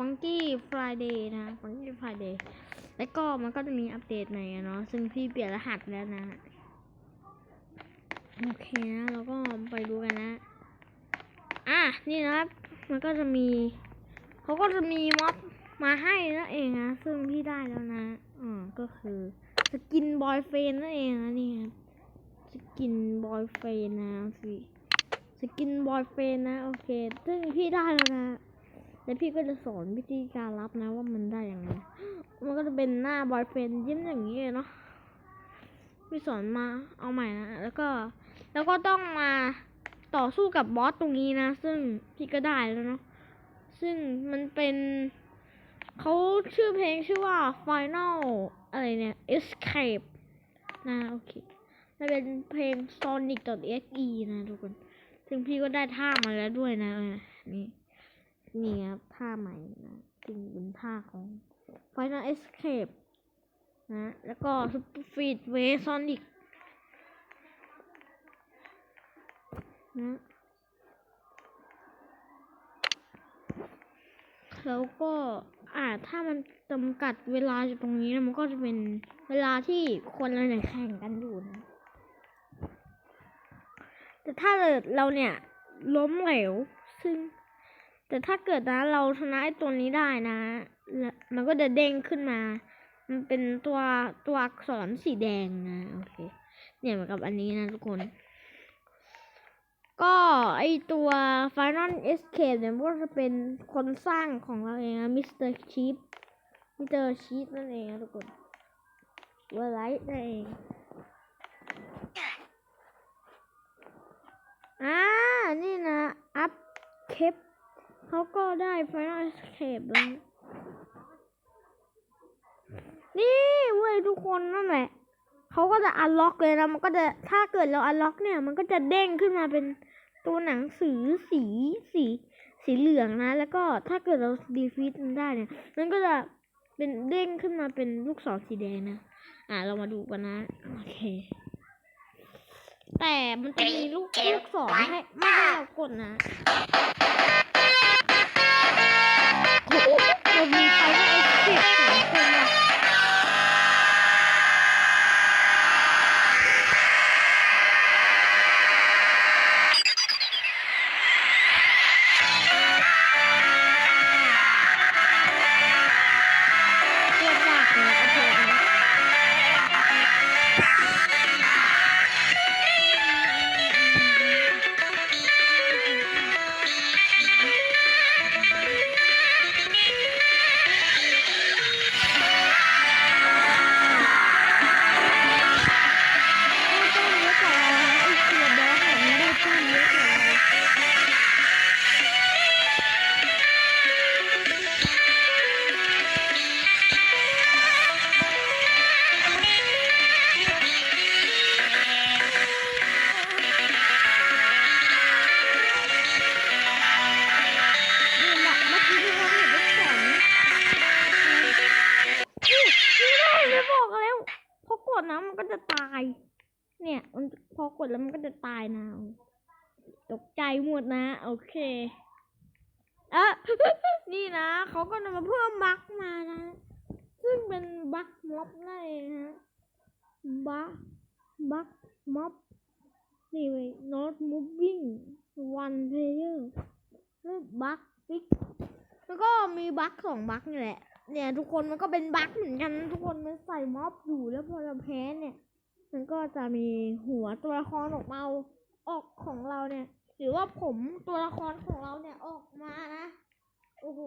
Funky Friday นะ Funky Friday แล้วก็มันก็จะมีอัปเดตใหม่เนาะซึ่งพี่เปลี่ยนรหัสแล้วนะโอเคนะเราก็ไปดูกันนะ อะนี่นะครับ มันก็จะมีเขาก็จะมีม็อบมาให้นั่นเองนะซึ่งพี่ได้แล้วนะอ่าก็คือสกินบอยเฟนนั่นเองนะนี่ครับสกินบอยเฟนนะสิสกินบอยเฟนนะโอเค ซึ่งพี่ได้แล้วนะ แล้วพี่ก็จะสอนวิธีการรับนะว่ามันได้ย่างไรมันก็จะเป็นหน้าบอยเฟนยิ้มอย่างนี้เลยเนาะ พี่สอนมาเอาใหม่นะ แล้วก็ แล้วก็ต้องมาต่อสู้กับบอสตรงนี้นะ ซึ่งพี่ก็ได้แล้วเนาะ ซึ่งมันเป็นเขาชื่อเพลงชื่อว่า Final อะไรเนี่ย Escape นะโอเคมันเป็นเพลง sonic.exe นะทุกคน ซึ่งพี่ก็ได้ท่ามาแล้วด้วยนะ นี่ นี่ครับท่าใหม่นะซึ่งเป็นท่าของ Final Escape นะ แล้วก็ Super Speed Way Sonic นะแล้วก็อ่าถ้ามันจำกัดเวลาอยู่ตรงนี้นะมันก็จะเป็นเวลาที่คนเราเนี่ยแข่งกันอยู่นะ แต่ถ้าเกิดเราเนี่ยล้มเหลวซึ่ง แต่ถ้าเกิดนะเราชนะไอ้ตัวนี้ได้นะมันก็จะเด้งขึ้นมา มันเป็นตัวตัวอักษรสีแดงนะโอเค เนี่ยเหมือนกับอันนี้นะทุกคน ก็ไอตัว Final Escape เนี่ยก็จะเป็นคนสร้างของเราเองนะมิสเตอร์ชีฟมิสเตอร์ชีฟนั่นเองนะทุกคนเวอร์ไลท์นั่นเองอ่า นี่นะ อัพเคป เขาก็ได้ Final Escape แล้ว นี่เว้ยทุกคนนั่นแหละเขาก็จะอันล็อกเลยนะมันก็จะถ้าเกิดเราอันล็อกเนี่ย มันก็จะเด้งขึ้นมาเป็นตัวหนังสือสีสีสีเหลืองนะ แล้วก็ถ้าเกิดเราดีฟีตมันได้เนี่ยมันก็จะเป็นเด้งขึ้นมาเป็นลูกศรสีแดงนะอ่าเรามาดูกันนะโอเค แต่มันจะมีลูกลูกศรให้ไม่ให้เรากดนะ ตกใจหมดนะ โอเคเอะนี่นะเขาก็นำมาเพิ่มบั๊กมานะ ซึ่งเป็นบั๊กม็อบนั่นเองนะบั๊กบั๊กม็อบนี่เว้ย not moving one player แล้วบั๊กฟิกแล้วก็มีบั๊กสองบั๊กนี่แหละ เนี่ยทุกคนมันก็เป็นบั๊กเหมือนกัน ทุกคนมันใส่ม็อบอยู่แล้วพอเราแพ้เนี่ย มันก็จะมีหัวตัวละครออกมาออกของเราเนี่ย หรือว่าผมตัวละครของเราเนี่ยออกมานะ โอ้โห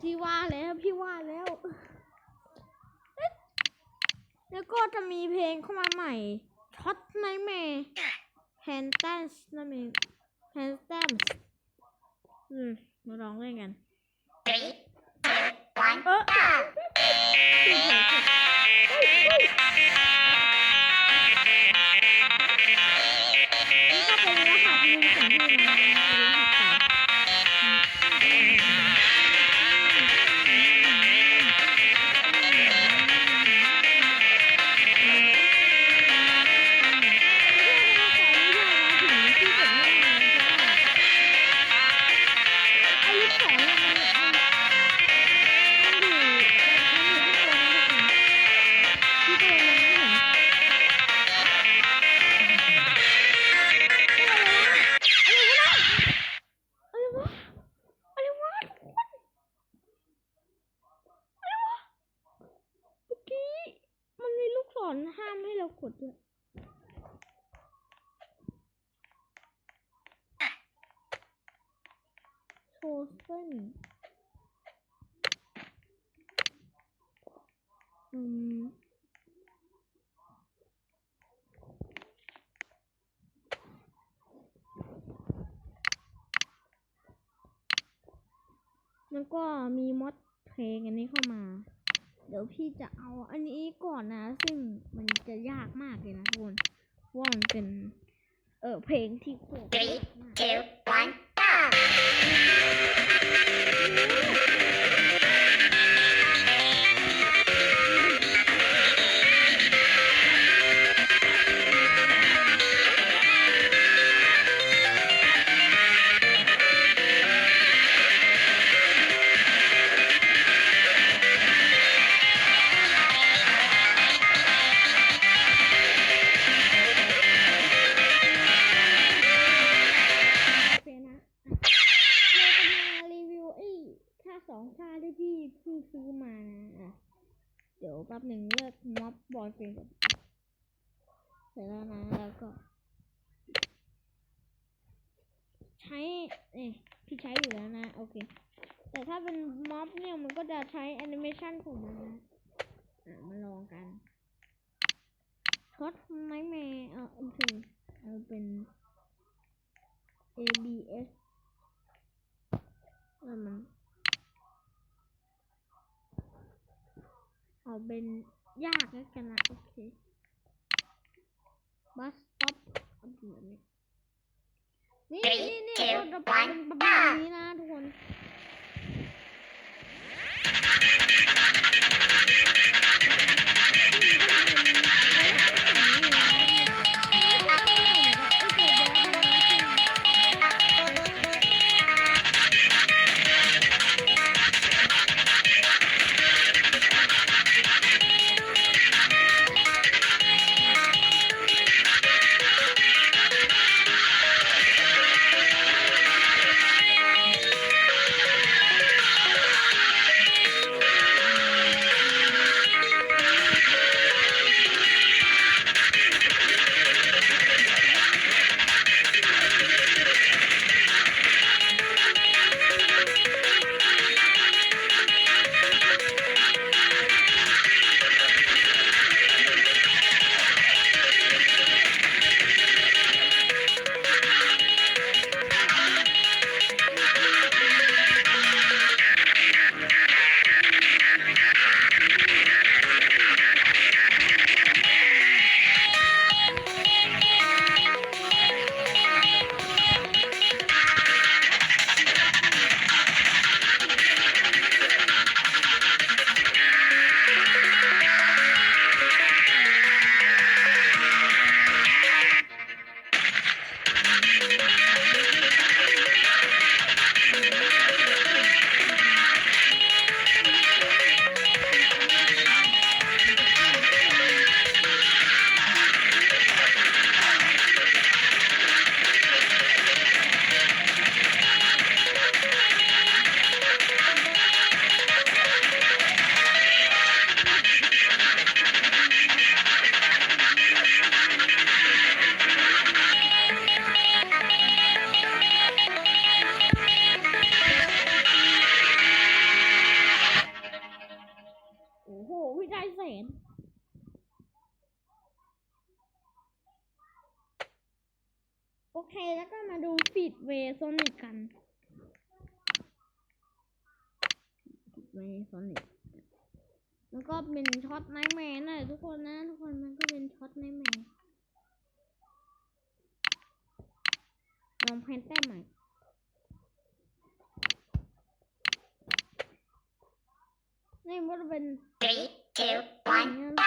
พี่ว่าแล้วพี่ว่าแล้ว แล้วก็จะมีเพลงเข้ามาใหม่ช็อตไนแมร์แฮนด์แตนส์นั่นเองแฮนด์แตนส์อืมมาร้องเล่นกัน Three, two, one, เออ ดด้วยโชว์เส้นอืมแล้วก็มีมอดเพลงอันนี้เข้ามา ดี๋ยวพี่จะเอาอันนี้ก่อนนะ ซึ่งมันจะยากมากเลยนะทุกคนว่ามันเป็น เออเพลงที่โคตร Three, two, one, go! าสองค่าที่พี่เพิ่งซื้อมานะอะเดี๋ยวแป๊บหนึ่งเลิกม็อบบอลเฟรมก่อนเสร็จแล้วนะแล้วก็ ใช้เอ้ยพี่ใช้อยู่แล้วนะโอเค แต่ถ้าเป็นม็อบเนี่ยมันก็จะใช้แอนิเมชันของมันนะอะมาลองกันช็อตไม้แม่เออโอเคเอาเป็น ABS แล้วมัน เอาเป็นยากแล้วกันนะโอเค นโอเค แล้วก็มาดูฟีดเวย์โซนิกกันฟีดเวย์โซนิกมันก็เป็นช็อตไนท์แมนนะทุกคนนะ ทุกคนมันก็เป็นช็อตไนท์แมนลองแพนแต้มใหม่นี่มันก็จะเป็น Three, two, one, go!